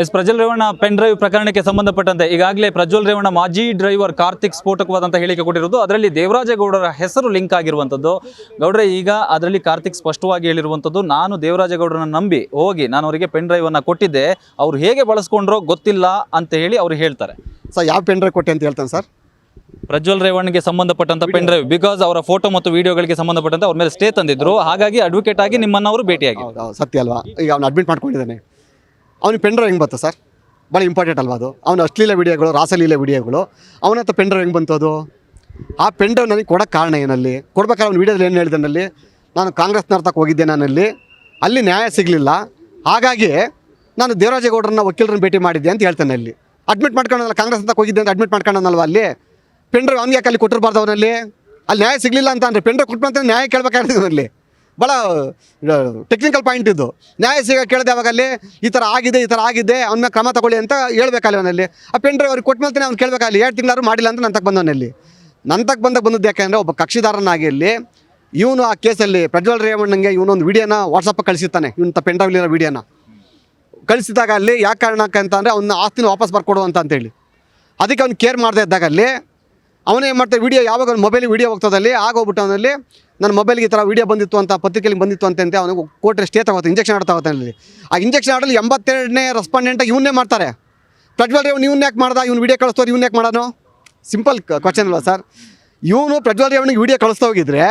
Yes Prajwal Revanna pen drive ಪ್ರಕರಣಕ್ಕೆ ಸಂಬಂಧಪಟ್ಟಂತೆ ಈಗಾಗಲೇ ಪ್ರಜ್ವಲ್ ರೇವಣ್ಣ ಮಾಜಿ ಡ್ರೈವರ್ ಕಾರ್ತಿಕ್ ಸ್ಫೋಟಕವಾದಂಥ ಹೇಳಿಕೆ ಕೊಟ್ಟಿರೋದು ಅದರಲ್ಲಿ ದೇವರಾಜೇಗೌಡರ ಹೆಸರು ಲಿಂಕ್ ಆಗಿರುವಂಥದ್ದು ಗೌಡ್ರೆ ಈಗ ಅದರಲ್ಲಿ ಕಾರ್ತಿಕ್ ಸ್ಪಷ್ಟವಾಗಿ ಹೇಳಿರುವಂಥದ್ದು ನಾನು ದೇವರಾಜೇಗೌಡರನ್ನ ನಂಬಿ ಹೋಗಿ ನಾನು ಅವರಿಗೆ ಪೆನ್ ಡ್ರೈವ್ ಅನ್ನ ಕೊಟ್ಟಿದ್ದೆ. ಅವ್ರು ಹೇಗೆ ಬಳಸ್ಕೊಂಡ್ರೋ ಗೊತ್ತಿಲ್ಲ ಅಂತ ಹೇಳಿ ಅವ್ರು ಹೇಳ್ತಾರೆ. ಸರ್ ಯಾವ ಪೆನ್ ಡ್ರೈವ್ ಕೊಟ್ಟೆ ಅಂತ ಹೇಳ್ತಾನೆ ಸರ್? ಪ್ರಜ್ವಲ್ ರೇವಣ್ಗೆ ಸಂಬಂಧಪಟ್ಟಂತ ಪೆನ್ ಡ್ರೈವ್ ಬಿಕಾಸ್ ಅವರ ಫೋಟೋ ಮತ್ತು ವಿಡಿಯೋಗಳಿಗೆ ಸಂಬಂಧಪಟ್ಟಂತೆ ಅವ್ರ ಮೇಲೆ ಸ್ಟೇ ತಂದಿದ್ರು. ಹಾಗಾಗಿ ಅಡ್ವೊಕೇಟ್ ಆಗಿ ನಿಮ್ಮನ್ನ ಅವರು ಭೇಟಿಯಾಗಿ ಸತ್ಯ ಅಲ್ವಾ? ಈಗ ಅವ್ನು ಅಡ್ಮಿಟ್ ಮಾಡ್ಕೊಂಡಿದ್ದಾನೆ. ಅವ್ನಿಗೆ ಪೆನ್ ಡ್ರೈವ್ ಹೆಂಗೆ ಬಂತು ಸರ್? ಭಾಳ ಇಂಪಾರ್ಟೆಂಟ್ ಅಲ್ವಾ ಅದು? ಅವನ ಅಶ್ಲೀಲ ವಿಡಿಯೋಗಳು ರಾಸಲೀಲ ವಿಡಿಯೋಗಳು. ಅವನ ಹತ್ರ ಪೆನ್ ಡ್ರೈವ್ ಹೆಂಗೆ ಬಂತು ಅದು? ಆ ಪೆನ್ ಡ್ರೈವ್ ನನಗೆ ಕೊಡೋಕ್ಕೆ ಕಾರಣ ಏನಲ್ಲಿ? ಕೊಡ್ಬೇಕಾದ್ರೆ ಅವ್ನು ವಿಡಿಯೋದಲ್ಲಿ ಏನು ಹೇಳಿದನಲ್ಲಿ ನಾನು ಕಾಂಗ್ರೆಸ್ ತಕ್ಕ ಹೋಗಿದ್ದೆ ನಾನಲ್ಲಿ ಅಲ್ಲಿ. ನ್ಯಾಯ ಸಿಗಲಿಲ್ಲ. ಹಾಗಾಗಿ ನಾನು ದೇವರಾಜೇಗೌಡರನ್ನ, ವಕೀಲರನ್ನ ಭೇಟಿ ಮಾಡಿದ್ದೆ ಅಂತ ಹೇಳ್ತಾನೆ ಅಲ್ಲಿ. ಅಡ್ಮಿಟ್ ಮಾಡ್ಕೊಂಡಲ್ಲ ಕಾಂಗ್ರೆಸ್ ಅಂತ ಹೋಗಿದ್ದೆ ಅಂತ ಅಡ್ಮಿಟ್ ಮಾಡ್ಕೊಂಡನಲ್ವ ಅಲ್ಲಿ? ಪೆನ್ ಡ್ರೈವ್ ಅವ್ನಿಗೆ ಯಾಕೆ ಅಲ್ಲಿ ಕೊಟ್ಟಿರಬಾರ್ದು ಅವನಲ್ಲಿ? ಅಲ್ಲಿ ನ್ಯಾಯ ಸಿಗಲಿಲ್ಲ ಅಂತ ಅಂದರೆ ಪೆನ್ ಡ್ರೈವ್ ಕೊಟ್ಟು ನ್ಯಾಯ ಕೇಳಬೇಕಾಗಿರ್ತದೆ ಅಲ್ಲಿ ಭಾಳ ಟೆಕ್ನಿಕಲ್ ಪಾಯಿಂಟ್ ಇದು. ನ್ಯಾಯ ಸಿಗ ಕೇಳಿದೆ ಅವಾಗ ಅಲ್ಲಿ ಈ ಥರ ಆಗಿದೆ, ಈ ಥರ ಆಗಿದೆ, ಅವನ ಮೇಲೆ ಕ್ರಮ ತಗೊಳ್ಳಿ ಅಂತ ಹೇಳ್ಬೇಕಲ್ಲ ಅವನಲ್ಲಿ. ಆ ಪೆನ್ ಡ್ರೈವ್ ಅವ್ರಿಗೆ ಕೊಟ್ಟ ಮೇಲೆ ಅವ್ನು ಕೇಳಬೇಕಲ್ಲಿ, ಎರಡು ತಿಂಗಳಾರು ಮಾಡಿಲ್ಲ ಅಂತ ನನ್ನ ತಕ್ಕ ಬಂದವನಲ್ಲಿ ನನ್ನ ತಕ್ಕ ಬಂದಾಗ ಬಂದದ್ದು ಯಾಕೆಂದರೆ ಒಬ್ಬ ಕಕ್ಷಿದಾರನಾಗಿ ಅಲ್ಲಿ ಇವನು ಆ ಕೇಸಲ್ಲಿ ಪ್ರಜ್ವಲ್ ರೇವಣ್ಣಂಗೆ ಇವನೊಂದು ವಿಡಿಯೋನ ವಾಟ್ಸಪ್ಗೆ ಕಳಿಸಿರ್ತಾನೆ ಇವನು ಪೆನ್ ಡ್ರೈವ್ಲಿರೋ ವಿಡಿಯೋನ. ಕಳಿಸಿದಾಗ ಅಲ್ಲಿ ಯಾಕೆ ಕಾರಣಕ್ಕೆ ಅಂತ ಅಂದರೆ ಅವನ ಆಸ್ತಿನ ವಾಪಸ್ ಬರ್ಕೊಡು ಅಂತ ಅಂತೇಳಿ. ಅದಕ್ಕೆ ಅವ್ನು ಕೇರ್ ಮಾಡದೇ ಇದ್ದಾಗ ಅಲ್ಲಿ ಅವನೇ ಏನು ವಿಡಿಯೋ ಯಾವಾಗ ಮೊಬೈಲ್ ವಿಡಿಯೋ ಹೋಗ್ತದಲ್ಲಿ ಆಗೋಗ್ಬಿಟ್ಟು ಅವನಲ್ಲಿ ನನ್ನ ಮೊಬೈಲ್ಗೆ ಈ ಥರ ವೀಡಿಯೋ ಬಂದಿತ್ತು ಅಂತ ಪತ್ರಿಕೆಯಲ್ಲಿ ಬಂದಿತ್ತು ಅಂತ ಅವನಿಗೆ ಕೋರ್ಟ್ರೆ ಸ್ಟೇ ತಗೋತ ಇಂಜೆಕ್ಷನ್ ಆಡ್ತಾ ಅಲ್ಲಿ. ಆ ಇಂಜೆಕ್ಷನ್ ಆಡಲು ಎಂಬತ್ತೆರಡನೇ ರೆಸ್ಪಾಂಡೆಂಟಾಗಿ ಇವನ್ನೇ ಮಾಡ್ತಾರೆ. ಪ್ರಜ್ವಲ್ ರೇವಣ್ಣ ಇವ್ನ ಯಾಕೆ ಮಾಡ್ದ? ಇವ್ನು ವೀಡಿಯೋ ಕಳಿಸ್ತವ್ರು ಇವನ್ನ ಯಾಕೆ ಮಾಡೋನು ಸಿಂಪಲ್ ಕ್ವಶನ್ ಅಲ್ವಾ ಸರ್ ಇವನು ಪ್ರಜ್ವಲ್ ರೇವಣ್ಣಿಗೆ ವಿಡಿಯೋ ಕಳಿಸ್ತಾ ಹೋಗಿದ್ರೆ,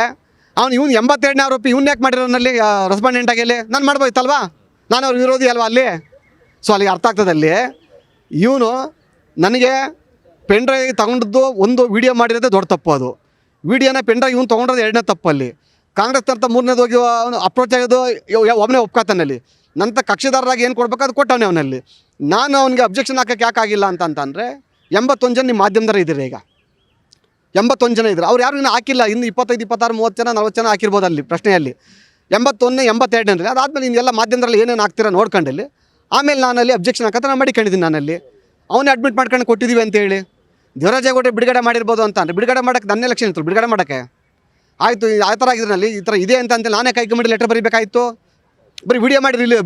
ಅವ್ನು ಇವನು ಎಂಬತ್ತೆರಡನೇ ಆರೋಪಿ ಇವ್ನ ಯಾಕೆ ಮಾಡಿರೋನಲ್ಲಿ ರೆಸ್ಪಾಂಡೆಂಟ್ ಆಗಿ ಅಲ್ಲಿ? ನಾನು ಮಾಡ್ಬೋಯ್ತಲ್ವಾ ನಾನು ಅವ್ರ ವಿರೋಧಿ ಅಲ್ವಾ ಅಲ್ಲಿ? ಸೊ ಅಲ್ಲಿಗೆ ಅರ್ಥ ಆಗ್ತದೆ ಅಲ್ಲಿ. ಇವನು ನನಗೆ ಪೆನ್ ಡ್ರೈವ್ ತಗೊಂಡಿದ್ದು ಒಂದು ವಿಡಿಯೋ ಮಾಡಿರೋದೇ ದೊಡ್ಡ ತಪ್ಪು ಅದು. ವಿಡಿಯೋನ ಡ್ರೈವ್ ಇವ್ನು ತೊಗೊಂಡ್ರೆ ಎರಡನೇ ತಪ್ಪಲ್ಲಿ. ಕಾಂಗ್ರೆಸ್ ತರ್ತ ಮೂರನೇದು ಹೋಗಿ ಅವನು ಅಪ್ರೋಚ್ ಆಗೋದು ಒಬ್ಬನೇ ಒಪ್ಕೋತಾನಲ್ಲಿ. ನಂತರ ಕಕ್ಷಿದಾರರಾಗಿ ಏನು ಕೊಡ್ಬೇಕು ಅದು ಕೊಟ್ಟವನೇ ಅವನಲ್ಲಿ. ನಾನು ಅವನಿಗೆ ಅಬ್ಜೆಕ್ಷನ್ ಹಾಕೋಕ್ಕೆ ಯಾಕಾಗಿಲ್ಲ ಅಂತ ಅಂತಂದರೆ, ಎಂಬತ್ತೊಂದು ಜನ ನಿಮ್ಮ ಮಾಧ್ಯಮದರ ಇದ್ದೀರಿ ಈಗ. ಎಂಬತ್ತೊಂದು ಜನ ಇದ್ದರು ಅವ್ರು ಯಾರು ಇನ್ನೂ ಹಾಕಿಲ್ಲ. ಇನ್ನು ಇಪ್ಪತ್ತೈದು, ಇಪ್ಪತ್ತಾರು, ಮೂವತ್ತು ಜನ, ನಲ್ವತ್ತು ಜನ ಹಾಕಿರ್ಬೋದು ಅಲ್ಲಿ ಪ್ರಶ್ನೆಯಲ್ಲಿ. ಎಂಬತ್ತೊಂದನೇ ಎಂಬತ್ತೆರಡನೇ ಅದಾದಮೇಲೆ ಎಲ್ಲ ಮಾಧ್ಯಮದಲ್ಲಿ ಏನೇನು ಹಾಕ್ತೀರ ನೋಡ್ಕೊಂಡಲ್ಲಿ. ಆಮೇಲೆ ನಾನಲ್ಲಿ ಅಬ್ಜೆಕ್ಷನ್ ಹಾಕತ್ತೆ ನಾನು ಮಾಡಿಕೊಂಡಿದ್ದೀನಿ ನಾನಲ್ಲಿ. ಅವನೇ ಅಡ್ಮಿಟ್ ಮಾಡ್ಕೊಂಡು ಕೊಟ್ಟಿದ್ದೀವಿ ಅಂತೇಳಿ. ದೇವರಾಜೇಗೌಡ ಬಿಡುಗಡೆ ಮಾಡಿರ್ಬೋದು ಅಂತ ಅಂದರೆ ಬಿಡುಗಡೆ ಮಾಡೋಕ್ಕೆ ನನ್ನ ಎಲೆಕ್ಷನ್ ಇತ್ತು, ಬಿಡುಗಡೆ ಮಾಡೋಕ್ಕೆ. ಆಯಿತು ಆ ಥರ ಆಗಿದ್ರಲ್ಲಿ ಈ ಥರ ಇದೆ ಅಂತ ಅಂತೇಳಿ ನಾನೇ ಹೈಕಮಾಂಡ್ ಲೆಟರ್ ಬರೀಬೇಕಾಯಿತು. ಬರೀ ವಿಡಿಯೋ ಮಾಡಿ ರಿಲೀ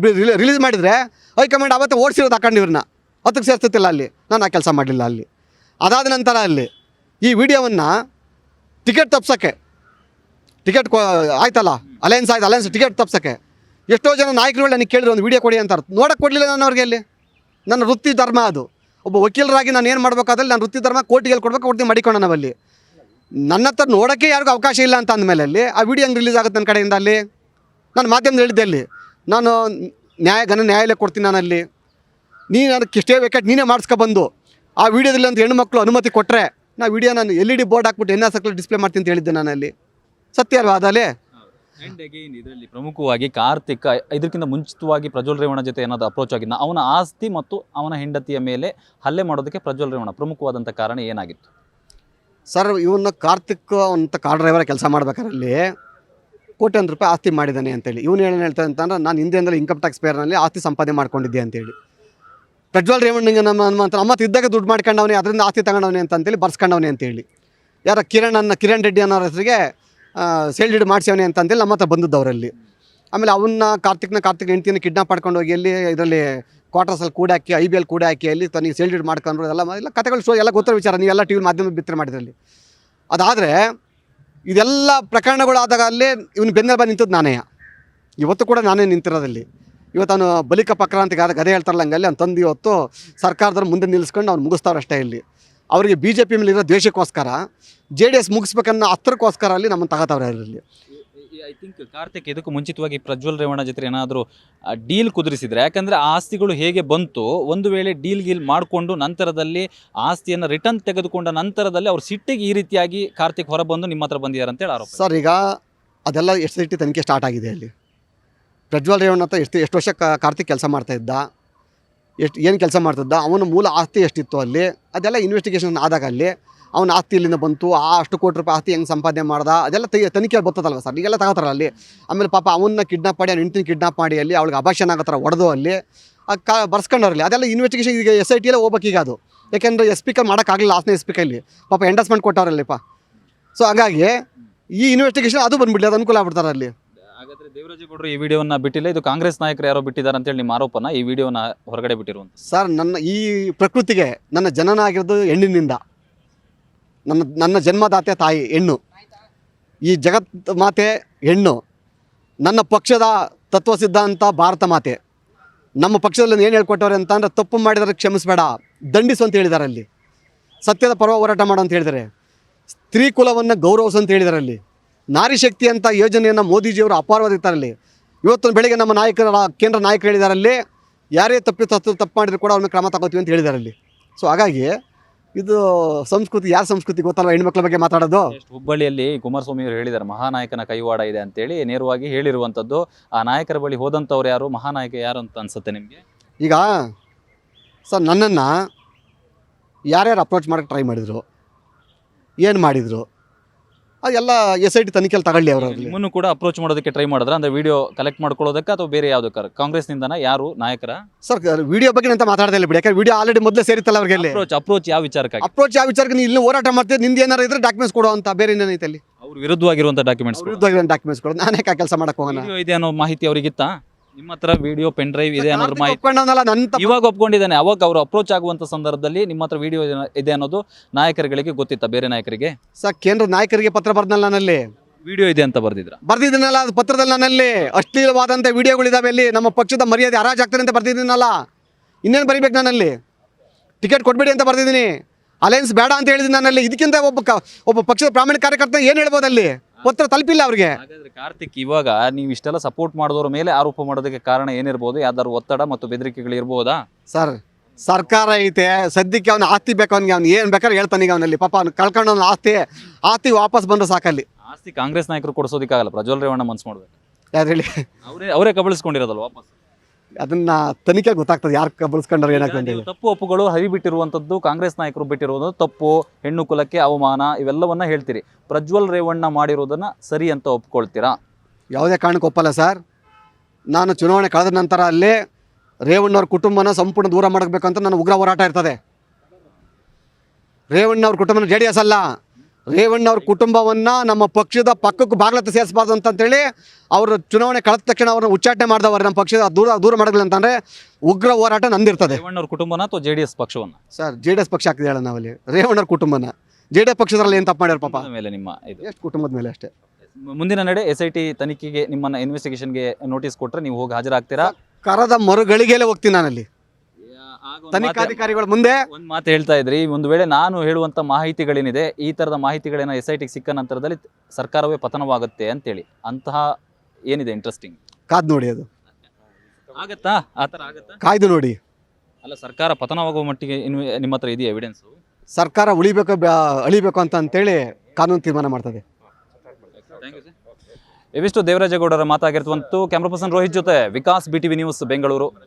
ರಿಲೀಸ್ ಮಾಡಿದರೆ ಹೈಕಮಾಂಡ್ ಅವತ್ತು ಓಡಿಸಿರೋದು ಹಾಕೊಂಡು ಇವ್ರನ್ನ. ಹತ್ತಕ್ಕೆ ಸೇರ್ತಿಲ್ಲ ಅಲ್ಲಿ. ನಾನು ಆ ಕೆಲಸ ಮಾಡಲಿಲ್ಲ ಅಲ್ಲಿ. ಅದಾದ ನಂತರ ಅಲ್ಲಿ ಈ ವಿಡಿಯೋವನ್ನು ಟಿಕೆಟ್ ತಪ್ಸೋಕ್ಕೆ. ಟಿಕೆಟ್ ಕೊ ಆಯ್ತಲ್ಲ? ಅಲಯನ್ಸ್ ಆಯ್ತು ಅಲಯನ್ಸ್ ಟಿಕೆಟ್ ತಪ್ಸೋಕ್ಕೆ. ಎಷ್ಟೋ ಜನ ನಾಯಕರುಗಳು ನನಗೆ ಕೇಳಿದ್ರು ಒಂದು ವಿಡಿಯೋ ಕೊಡಿ ಅಂತಾರೆ. ನೋಡೋಕ್ಕೆ ಕೊಡಲಿಲ್ಲ ನಾನು ಅವ್ರಿಗೆ ಅಲ್ಲಿ. ನನ್ನ ವೃತ್ತಿ ಧರ್ಮ ಅದು. ಒಬ್ಬ ವಕೀಲರಾಗಿ ನಾನು ಏನು ಮಾಡಬೇಕಾದ್ರೆ ನಾನು ವೃತ್ತಿ ಧರ್ಮ ಕೋರ್ಟಿಗೆ ಕೊಡ್ಬೇಕು, ಕೊಡ್ತೀನಿ ಮಾಡಿಕೊಂಡು ನಾವಲ್ಲಿ. ನನ್ನ ಹತ್ರ ನೋಡೋಕ್ಕೆ ಯಾರಿಗೂ ಅವಕಾಶ ಇಲ್ಲ ಅಂತ ಅಂದಮೇಲೆ ಅಲ್ಲಿ, ಆ ವಿಡಿಯೋ ಹಂಗೆ ರಿಲೀಸ್ ಆಗುತ್ತೆ ನನ್ನ ಕಡೆಯಿಂದ ಅಲ್ಲಿ? ನಾನು ಮಾಧ್ಯಮದಲ್ಲಿ ಹೇಳಿದ್ದೆ ಅಲ್ಲಿ, ನಾನು ನ್ಯಾಯ, ಘನ ನ್ಯಾಯಾಲಯ ಕೊಡ್ತೀನಿ ನಾನಲ್ಲಿ ನೀನು ಅದಕ್ಕೆ ಸ್ಟೇ ವೆಕೆಟ್ ನೀನೇ ಮಾಡಿಸ್ಕೊಬಂದು ಆ ವಿಡಿಯೋದಲ್ಲಿ ಅಂತ ಹೆಣ್ಮಕ್ಳು ಅನುಮತಿ ಕೊಟ್ಟರೆ ನಾ ವಿಡಿಯೋ ನಾನು ಎಲ್ ಇ ಡಿ ಬೋರ್ಡ್ ಹಾಕ್ಬಿಟ್ಟು ಎನ್ ಎಸ್ ಡಿಸ್ಪ್ಲೇ ಮಾಡ್ತೀನಿ ಅಂತ ಹೇಳಿದ್ದೆ ನಾನಲ್ಲಿ ಸತ್ಯ ಅಲ್ವಾ ಅದಲ್ಲಿ ಅಂಡ್ ಅಗೈನ್ ಇದರಲ್ಲಿ ಪ್ರಮುಖವಾಗಿ ಕಾರ್ತಿಕ್, ಇದಕ್ಕಿಂತ ಮುಂಚಿತವಾಗಿ ಪ್ರಜ್ವಲ್ ರೇವಣ ಜೊತೆ ಏನಾದ್ರು ಅಪ್ರೋಚ್ ಆಗಿದ್ದ ಅವನ ಆಸ್ತಿ ಮತ್ತು ಅವನ ಹೆಂಡತಿಯ ಮೇಲೆ ಹಲ್ಲೆ ಮಾಡೋದಕ್ಕೆ ಪ್ರಜ್ವಲ್ ರೇವಣ ಪ್ರಮುಖವಾದಂಥ ಕಾರಣ ಏನಾಗಿತ್ತು? ಸರ್ ಇವನ್ನ ಕಾರ್ತಿಕ್ ಅಂತ ಕಾರ್ ಡ್ರೈವರ್ ಕೆಲಸ ಮಾಡ್ಬೇಕಾರಲ್ಲಿ ಕೋಟ್ಯಂತ ರೂಪಾಯಿ ಆಸ್ತಿ ಮಾಡಿದ್ದಾನೆ ಅಂತೇಳಿ. ಇವನು ಏನು ಹೇಳ್ತಾನೆ ಅಂತಂದ್ರೆ ನಾನು ಹಿಂದೆಯಿಂದಲೇ ಇನ್ಕಮ್ ಟ್ಯಾಕ್ಸ್ ಪೇರ್ನಲ್ಲಿ ಆಸ್ತಿ ಸಂಪಾದನೆ ಮಾಡ್ಕೊಂಡಿದ್ದೆ ಅಂತೇಳಿ. ಪ್ರಜ್ವಲ್ ರೇವಣ್ಣಗೆ ನಮ್ಮ ನಮ್ಮ ಅಮ್ಮ ಅಮ್ಮತ್ತು ಇದ್ದಾಗ ದುಡ್ಡು ಮಾಡ್ಕೊಂಡವನೇ, ಅದರಿಂದ ಆಸ್ತಿ ತಗೊಂಡವನೇ ಅಂತ ಅಂತೇಳಿ ಬರ್ಸ್ಕೊಂಡವನೇ ಅಂತೇಳಿ. ಯಾರ ಕಿರಣ್ ಅನ್ನ, ಕಿರಣ್ ರೆಡ್ಡಿ ಅನ್ನೋರ ಹೆಸರಿಗೆ ಸೇಲ್ ಡೀಡ್ ಮಾಡಿಸ್ಯವನೆ ಅಂತ ಅಂತೇಳಿ ನಮ್ಮ ಹತ್ರ ಬಂದದ್ದು ಅವರಲ್ಲಿ. ಆಮೇಲೆ ಅವನ್ನ ಕಾರ್ತಿಕ್ನ ಕಾರ್ತಿಕ್ ಹೆಂಡ್ತಿನ ಕಿಡ್ನಾಪ್ ಮಾಡ್ಕೊಂಡು ಹೋಗಿ ಎಲ್ಲಿ ಇದರಲ್ಲಿ ಕ್ವಾರ್ಟರ್ಸಲ್ಲಿ ಕೂಡ ಹಾಕಿ ಐ ಬಿ ಎಲ್ ಕೂಡ ಹಾಕಿ ಅಲ್ಲಿ ತನಗೆ ಸೇಲ್ ಡೀಡ್ ಮಾಡ್ಕೊಂಡ್ರು ಎಲ್ಲ ಎಲ್ಲ ಕಥೆಗಳು ಶೋ ಎಲ್ಲ ಗೊತ್ತಿರೋ ವಿಚಾರ, ನೀವೆಲ್ಲ ಟಿ ವಿ ಮಾಧ್ಯಮ ಬಿತ್ತನೆ ಮಾಡಿದ್ರಲ್ಲಿ. ಅದಾದರೆ ಇದೆಲ್ಲ ಪ್ರಕರಣಗಳಾದಾಗ ಅಲ್ಲೇ ಇವನು ಬೆನ್ನೆಲ್ಲ ನಿಂತದ್ದು ನಾನೇ. ಇವತ್ತು ಕೂಡ ನಾನೇ ನಿಂತಿರೋದಲ್ಲಿ. ಇವತ್ತು ಅವನು ಬಲಿಕ ಪಕ್ರ ಅಂತ ಗಾದ ಹೇಳ್ತಾರಲ್ಲ ಹಂಗಲ್ಲಿ, ಅವ್ನು ತಂದು ಇವತ್ತು ಸರ್ಕಾರದವ್ರು ಮುಂದೆ ನಿಲ್ಲಿಸ್ಕೊಂಡು ಅವ್ನು ಮುಗಿಸ್ತಾರಷ್ಟೇ ಇಲ್ಲಿ. ಅವರಿಗೆ ಬಿ ಜೆ ಪಿ ಮೇಲೆ ಇರೋ ದ್ವೇಷಕ್ಕೋಸ್ಕರ ಜೆ ಡಿ ಎಸ್ ಮುಗಿಸ್ಬೇಕನ್ನೋ ಹತ್ರಕ್ಕೋಸ್ಕರ ಅಲ್ಲಿ ನಮ್ಮನ್ನು ತಗೋತಾವ್ರೆ ಅದರಲ್ಲಿ ಐ ಥಿಂಕ್ ಕಾರ್ತಿಕ್ ಇದಕ್ಕೂ ಮುಂಚಿತವಾಗಿ ಪ್ರಜ್ವಲ್ ರೇವಣ್ಣ ಜೊತೆ ಏನಾದರೂ ಡೀಲ್ ಕುದುರಿಸಿದ್ರೆ ಯಾಕಂದರೆ ಆ ಆಸ್ತಿಗಳು ಹೇಗೆ ಬಂತು ಒಂದು ವೇಳೆ ಡೀಲ್ ಗೀಲ್ ಮಾಡಿಕೊಂಡು ನಂತರದಲ್ಲಿ ಆಸ್ತಿಯನ್ನು ರಿಟರ್ನ್ ತೆಗೆದುಕೊಂಡ ನಂತರದಲ್ಲಿ ಅವ್ರ ಸಿಟ್ಟಿಗೆ ಈ ರೀತಿಯಾಗಿ ಕಾರ್ತಿಕ್ ಹೊರಬಂದು ನಿಮ್ಮ ಹತ್ರ ಬಂದಿದ್ದಾರೆ ಅಂತೇಳಿ ಆರೋಪ. ಸರ್ ಈಗ ಅದೆಲ್ಲ ಎಷ್ಟು ಸಿಟ್ಟಿ ತನಿಖೆ ಸ್ಟಾರ್ಟ್ ಆಗಿದೆ ಅಲ್ಲಿ? ಪ್ರಜ್ವಲ್ ರೇವಣ್ಣ ಹತ್ರ ಎಷ್ಟು ಎಷ್ಟು ವರ್ಷ ಕಾರ್ತಿಕ್ ಕೆಲಸ ಮಾಡ್ತಾ ಇದ್ದ ಎಷ್ಟು ಏನು ಕೆಲಸ ಮಾಡ್ತಿದ್ದ, ಅವನ ಮೂಲ ಆಸ್ತಿ ಎಷ್ಟಿತ್ತು ಅಲ್ಲಿ, ಅದೆಲ್ಲ ಇನ್ವೆಸ್ಟಿಗೇಷನ್ ಆದಾಗ ಅಲ್ಲಿ, ಅವನ ಆಸ್ತಿ ಇಲ್ಲಿಂದ ಬಂತು, ಆ ಅಷ್ಟು ಕೋಟಿ ರೂಪಾಯಿ ಆಸ್ತಿ ಹೆಂಗೆ ಸಂಪಾದನೆ ಮಾಡ್ದ, ಅದೆಲ್ಲ ತೈ ತನಿಖೆ ಬರ್ತದಲ್ವ ಸರ್ ಈಗೆಲ್ಲ ತಗೋತಾರಲ್ಲ ಅಲ್ಲಿ? ಆಮೇಲೆ ಪಾಪ ಅವನ್ನ ಕಿಡ್ನಾಪ್ ಮಾಡಿ, ಅವ್ನ ಹೆಂಡ್ತಿನ ಕಿಡ್ನಾಪ್ ಮಾಡಿ ಅಲ್ಲಿ ಅವಳಿಗೆ ಅಭಾಷಣ ಆಗೋ ಹೊಡೆದು ಅಲ್ಲಿ ಕಾ ಬರ್ಸ್ಕೊಂಡವ್ರಲ್ಲಿ ಅದೆಲ್ಲ ಇನ್ವೆಸ್ಟಿಗೇಷನ್ ಈಗ ಎಸ್ ಐ ಟಿಯಲ್ಲೇ ಹೋಗ್ಬೇಕೀಗ ಅದು. ಯಾಕೆಂದರೆ ಎಸ್ ಪಿ ಕಲ್ ಮಾಡೋಕ್ಕಾಗಲಿಲ್ಲ ಆಸ್ತಿ ಎಸ್ ಪಿ ಕೈಲಿ ಪಾಪ ಎಂಡಸ್ಮೆಂಟ್ ಕೊಟ್ಟಾರಲ್ಲಿಪ್ಪ ಸೊ ಹಾಗಾಗಿ ಈ ಇನ್ವೆಸ್ಟಿಗೇಷನ್ ಅದು ಬಂದುಬಿಡಲಿ, ಅದು ಅನುಕೂಲ ಆಗ್ಬಿಡ್ತಾರೆ ಅಲ್ಲಿ. ದೇವರಾಜೇಗೌಡರು ಈ ವಿಡಿಯೋನ ಬಿಟ್ಟಿಲ್ಲ. ಇದು ಕಾಂಗ್ರೆಸ್ ನಾಯಕರು ಯಾರೋ ಬಿಟ್ಟಿದ್ದಾರೆ ಅಂತೇಳಿ ನಿಮ್ಮ ಆರೋಪನ ಈ ವಿಡಿಯೋನ ಹೊರಗಡೆ ಬಿಟ್ಟಿರುವಂತ. ಸರ್, ನನ್ನ ಈ ಪ್ರಕೃತಿಗೆ ನನ್ನ ಜನನ ಆಗಿರೋದು ಹೆಣ್ಣಿನಿಂದ. ನನ್ನ ನನ್ನ ಜನ್ಮದಾತೆ ತಾಯಿ, ಹೆಣ್ಣು. ಈ ಜಗತ್ ಮಾತೆ, ಹೆಣ್ಣು. ನನ್ನ ಪಕ್ಷದ ತತ್ವ ಸಿದ್ಧಾಂತ ಭಾರತ ಮಾತೆ. ನಮ್ಮ ಪಕ್ಷದಲ್ಲಿ ಏನು ಹೇಳ್ಕೊಟ್ಟವ್ರೆ ಅಂತ ಅಂದರೆ ತಪ್ಪು ಮಾಡಿದರೆ ಕ್ಷಮಿಸಬೇಡ, ದಂಡಿಸು ಅಂತ ಹೇಳಿದ್ದಾರೆ ಅಲ್ಲಿ. ಸತ್ಯದ ಪರ್ವ ಹೋರಾಟ ಮಾಡು ಅಂತ ಹೇಳಿದರೆ. ಸ್ತ್ರೀ ಕುಲವನ್ನು ಗೌರವಿಸು ಅಂತ ಹೇಳಿದ್ದಾರೆ ಅಲ್ಲಿ. ನಾರಿ ಶಕ್ತಿ ಅಂತ ಯೋಜನೆಯನ್ನು ಮೋದಿಜಿಯವರು ಅಪಾರವಾಗಿರ್ತಾರಲ್ಲಿ ಇವತ್ತು ಬೆಳಗ್ಗೆ ನಮ್ಮ ನಾಯಕರ ಕೇಂದ್ರ ನಾಯಕರು ಹೇಳಿದಾರಲ್ಲಿ ಯಾರೇ ತಪ್ಪಿ ತಪ್ಪು ತಪ್ಪು ಮಾಡಿದ್ರು ಕೂಡ ಅವ್ರನ್ನ ಕ್ರಮ ತಗೋತೀವಿ ಅಂತ ಹೇಳಿದಾರಲ್ಲಿ. ಸೊ ಹಾಗಾಗಿ ಇದು ಸಂಸ್ಕೃತಿ ಯಾರ ಸಂಸ್ಕೃತಿ ಗೊತ್ತಲ್ಲ ಹೆಣ್ಮಕ್ಳ ಬಗ್ಗೆ ಮಾತಾಡೋದು? ಹುಬ್ಬಳ್ಳಿಯಲ್ಲಿ ಕುಮಾರಸ್ವಾಮಿ ಅವರು ಹೇಳಿದ್ದಾರೆ ಮಹಾನಾಯಕನ ಕೈವಾಡ ಇದೆ ಅಂತೇಳಿ ನೇರವಾಗಿ ಹೇಳಿರುವಂಥದ್ದು. ಆ ನಾಯಕರ ಬಳಿ ಹೋದಂಥವ್ರು ಯಾರು ಮಹಾನಾಯಕ ಯಾರು ಅಂತ ಅನ್ಸುತ್ತೆ ನಿಮಗೆ? ಈಗ ಸರ್ ನನ್ನನ್ನು ಯಾರ್ಯಾರು ಅಪ್ರೋಚ್ ಮಾಡೋಕ್ಕೆ ಟ್ರೈ ಮಾಡಿದರು ಏನು ಮಾಡಿದರು ಅದೆಲ್ಲ ಎಸ್ ಐ ಟಿ ತನಿಖೆಯಲ್ಲಿ ತಗೊಳ್ಳಿ ಅವರು ನಿಮ್ಮನ್ನು ಕೂಡ ಅಪ್ರೋಚ್ ಮಾಡೋದಕ್ಕೆ ಟ್ರೈ ಮಾಡಿದ್ರೆ ಅಂದ್ರೆ ವಿಡಿಯೋ ಕಲೆಕ್ಟ್ ಮಾಡ್ಕೊಳ್ಳೋದಕ್ಕೆ ಅಥವಾ ಬೇರೆ ಯಾವುದಕ್ಕಾರ ಕಾಂಗ್ರೆಸ್ ನಿಂದನ ಯಾರು ನಾಯಕರ? ಸರ್ ವಿಡಿಯೋ ಬಗ್ಗೆ ಅಂತ ಮಾತಾಡ್ತಾ ಇಲ್ಲ ಬಿಡಿ. ಯಾಕಂದ್ರೆ ವಿಡಿಯೋ ಆಲ್ರೆಡಿ ಮೊದಲೇ ಸೇರಿತ್ತಲ್ಲ ಅವ್ರಿಗೆ ಅಪ್ರೋಚ್ ಅಪ್ರೋಚ್ ಯಾವ ವಿಚಾರಕ್ಕಾಗಿ? ಅಪ್ರೋಚ್ ಯಾವ ವಿಚಾರಕ್ಕೆ ನೀವು ಇಲ್ಲಿ ಹೋರಾಟ ಮಾಡ್ತೀವಿ ನಿಂದ ಏನಾರು ಇದ್ರೆ ಡಾಕ್ಯುಮೆಂಟ್ಸ್ ಕೊಡೋ ಅಂತ ಬೇರೆ ಇನ್ನೇನೈತೆ ಅಲ್ಲಿ. ಅವ್ರ ವಿರುದ್ಧವಾಗಿರುವಂತ ಡಾಕ್ಯುಮೆಂಟ್ಸ್ ಡಾಕ್ಯುಮೆಂಟ್ಸ್ ಕೊಡೋದು ನಾನೇ ಕೆಲಸ ಮಾಡಕ್ಕೆ ಹೋಗೋಣ ಇದೆ ಅನ್ನೋ ಮಾಹಿತಿ ಅವರಿಗಿತ್ತ? ನಿಮ್ಮ ಹತ್ರ ವಿಡಿಯೋ ಪೆನ್ ಡ್ರೈವ್ ಇದೆ ಅನ್ನೋದ್ರ ಮಾಹಿತಿ ಒಪ್ಕೊಂಡವನಲ್ಲ ನನ್ನ ತಪ್ಪು. ಇವಾಗ ಒಪ್ಕೊಂಡಿದ್ದಾನೆ. ಅವಾಗ ಅವರು ಅಪ್ರೋಚ್ ಆಗುವಂತ ಸಂದರ್ಭದಲ್ಲಿ ನಿಮ್ಮ ಹತ್ರ ವಿಡಿಯೋ ಇದೆ ಅನ್ನೋದು ನಾಯಕರುಗಳಿಗೆ ಗೊತ್ತಿತ್ತ ಬೇರೆ ನಾಯಕರಿಗೆ? ಸರ್ ಕೇಂದ್ರ ನಾಯಕರಿಗೆ ಪತ್ರ ಬರ್ದಲ್ಲ ನಾನಲ್ಲಿ ವಿಡಿಯೋ ಇದೆ ಅಂತ ಬರ್ದಿದ್ರ? ಬರ್ದಿದ್ದೀನಲ್ಲ ಅದು ಪತ್ರದಲ್ಲಿ ನನ್ನಲ್ಲಿ. ಅಶ್ಲೀಲವಾದಂಥ ವಿಡಿಯೋಗಳಿದಾವೆ ಅಲ್ಲಿ. ನಮ್ಮ ಪಕ್ಷದ ಮರ್ಯಾದೆ ಹರಾಜಾಗ್ತಾನೆ ಅಂತ ಬರ್ದಿದ್ದೀನಲ್ಲ. ಇನ್ನೇನು ಬರಿಬೇಕು ನಾನಲ್ಲಿ ಟಿಕೆಟ್ ಕೊಟ್ಬಿಡಿ ಅಂತ ಬರ್ದಿದ್ದೀನಿ. ಅಲೈನ್ಸ್ ಬೇಡ ಅಂತ ಹೇಳಿದ್ದೀನಿ ನಾನಲ್ಲಿ ಇದಕ್ಕಿಂತ ಒಬ್ಬ ಕ ಒಬ್ಬ ಪಕ್ಷದ ಪ್ರಾಮಾಣಿಕ ಕಾರ್ಯಕರ್ತ ಏನು ಹೇಳ್ಬೋದು ಅಲ್ಲಿ? ಪತ್ರ ತಲುಪಿಲ್ಲ ಅವ್ರಿಗೆ. ಹಾಗಾದ್ರೆ ಕಾರ್ತಿಕ್ ಇವಾಗ ನೀವು ಇಷ್ಟೆಲ್ಲ ಸಪೋರ್ಟ್ ಮಾಡಿದವ್ರ ಮೇಲೆ ಆರೋಪ ಮಾಡೋದಕ್ಕೆ ಕಾರಣ ಏನಿರ್ಬೋದು? ಯಾವ್ದಾದ್ರು ಒತ್ತಡ ಮತ್ತು ಬೆದರಿಕೆಗಳು ಇರ್ಬೋದಾ? ಸರ್ ಸರ್ಕಾರ ಐತೆ. ಸದ್ಯಕ್ಕೆ ಅವ್ನ ಆಸ್ತಿ ಬೇಕು ಅವ್ನಿಗೆ. ಅವ್ನು ಏನು ಬೇಕಾದ್ರೆ ಹೇಳ್ತಾನೆ ಈಗ ಅವನಲ್ಲಿ. ಪಾಪ ಅವ್ನು ಕಳ್ಕೊಂಡು ಅವ್ನ ಆಸ್ತಿ ಆಸ್ತಿ ವಾಪಸ್ ಬಂದ್ರೆ ಸಾಕಲ್ಲಿ. ಆಸ್ತಿ ಕಾಂಗ್ರೆಸ್ ನಾಯಕರು ಕೊಡಿಸೋದಕ್ಕಾಗಲ್ಲ. ಪ್ರಜ್ವಲ್ ರೇವಣ್ಣ ಮನ್ಸು ಮಾಡ್ಬೇಕು. ಯಾರು ಹೇಳಿ ಅವರೇ ಅವರೇ ಕಬಳಿಸ್ಕೊಂಡಿರೋದಲ್ಲ ವಾಪಸ್. ಅದನ್ನ ತನಿಖೆ ಗೊತ್ತಾಗ್ತದೆ ಯಾರು ಕಬಳಿಸ್ಕೊಂಡ್ರೆ ಏನಾಗ್ತದೆ ಅಂತ ಹೇಳಿ. ತಪ್ಪು ಒಪ್ಪುಗಳು ಹರಿಬಿಟ್ಟಿರುವಂತದ್ದು ಕಾಂಗ್ರೆಸ್ ನಾಯಕರು ಬಿಟ್ಟಿರುವುದು ತಪ್ಪು ಹೆಣ್ಣು ಕುಲಕ್ಕೆ ಅವಮಾನ ಇವೆಲ್ಲವನ್ನ ಹೇಳ್ತೀರಿ. ಪ್ರಜ್ವಲ್ ರೇವಣ್ಣ ಮಾಡಿರೋದನ್ನ ಸರಿ ಅಂತ ಒಪ್ಕೊಳ್ತೀರಾ? ಯಾವುದೇ ಕಾರಣಕ್ಕೆ ಒಪ್ಪಲ್ಲ ಸರ್. ನಾನು ಚುನಾವಣೆ ಕಳೆದ ನಂತರ ಅಲ್ಲೇ ರೇವಣ್ಣವ್ರ ಕುಟುಂಬನ ಸಂಪೂರ್ಣ ದೂರ ಮಾಡಬೇಕಂತ ನನ್ನ ಉಗ್ರ ಹೋರಾಟ ಇರ್ತದೆ. ರೇವಣ್ಣವ್ರ ಕುಟುಂಬನ ಜೆ ಡಿ ಎಸ್ ಅಲ್ಲ. ರೇವಣ್ಣವ್ರ ಕುಟುಂಬವನ್ನು ನಮ್ಮ ಪಕ್ಷದ ಪಕ್ಕಕ್ಕೆ ಬಾಗ್ಲತ್ತ ಸೇರಿಸಬಾರ್ದು ಅಂತಂತೇಳಿ ಅವರು ಚುನಾವಣೆ ಕಳೆದ ತಕ್ಷಣ ಅವ್ರನ್ನ ಉಚ್ಚಾಟನೆ ಮಾಡಿದವರು ನಮ್ಮ ಪಕ್ಷದ ದೂರ ದೂರ ಮಾಡಲಿಲ್ಲ ಅಂತಂದರೆ ಉಗ್ರ ಹೋರಾಟ ನಂದಿರ್ತದೆ. ರೇವಣ್ಣವ್ರ ಕುಟುಂಬನ ಅಥವಾ ಜೆ ಡಿ ಎಸ್ ಪಕ್ಷವನ್ನ? ಸರ್ ಜೆ ಡಿ ಎಸ್ ಪಕ್ಷ ಹಾಕಿದೆ ಹೇಳ ನಾವಲ್ಲಿ. ರೇವಣ್ಣವ್ರ ಕುಟುಂಬನ. ಜೆ ಡಿ ಎಸ್ ಪಕ್ಷದಲ್ಲಿ ಏನು ತಪ್ಪು ಮಾಡ್ಯಾರ ಪಾಪ? ಮೇಲೆ ನಿಮ್ಮ ಇದು. ಎಷ್ಟು ಕುಟುಂಬದ ಮೇಲೆ ಅಷ್ಟೇ. ಮುಂದಿನ ನಡೆ ಎಸ್ ಐ ಟಿ ತನಿಖೆಗೆ ನಿಮ್ಮನ್ನು ಇನ್ವೆಸ್ಟಿಗೇಷನ್ಗೆ ನೋಟಿಸ್ ಕೊಟ್ಟರೆ ನೀವು ಹೋಗಿ ಹಾಜರಾಗ್ತೀರಾ? ಕರದ ಮರುಗಳಿಗೆಲ್ಲೇ ಹೋಗ್ತೀನಿ ನಾನಲ್ಲಿ. ತನಿಖಾಧಿಕಾರಿಗಳ ಮುಂದೆ ಒಂದು ಮಾತು ಹೇಳ್ತಾ ಇದ್ರಿ. ಒಂದು ವೇಳೆ ನಾನು ಹೇಳುವಂತ ಮಾಹಿತಿಗಳೇನಿದೆ ಈ ತರದ ಮಾಹಿತಿಗಳೇನ ಎಸ್ ಐ ಟಿಗೆ ಸಿಕ್ಕ ನಂತರದಲ್ಲಿ ಸರ್ಕಾರವೇ ಪತನವಾಗುತ್ತೆ ಅಂತೇಳಿ. ಅಂತಹ ಏನಿದೆ ಇಂಟ್ರೆಸ್ಟಿಂಗ್ ಕಾದ್ ನೋಡಿ ಅದು. ಆಗತ್ತಾ? ಆ ಥರ ಆಗತ್ತಾ? ಕಾಯ್ದು ನೋಡಿ. ಅಲ್ಲ ಸರ್ಕಾರ ಪತನವಾಗುವ ಮಟ್ಟಿಗೆ ಇನ್ನು ನಿಮ್ಮ ಹತ್ರ ಇದೆಯಾ ಎವಿಡೆನ್ಸ್ ಸರ್ಕಾರ ಉಳಿಬೇಕು ಬ್ಯಾ- ಅಳಿಬೇಕು ಅಂತ ಅಂತೇಳಿ ಕಾನೂನು ತೀರ್ಮಾನ ಮಾಡ್ತದೆ. ಇವಿಷ್ಟು ದೇವರಾಜೇಗೌಡರ ಮಾತಾಗಿರ್ತವಂತೂ ಕ್ಯಾಮ್ರಾ ಪರ್ಸನ್ ರೋಹಿತ್ ಜೊತೆ ವಿಕಾಸ್ ಬಿ ನ್ಯೂಸ್ ಬೆಂಗಳೂರು.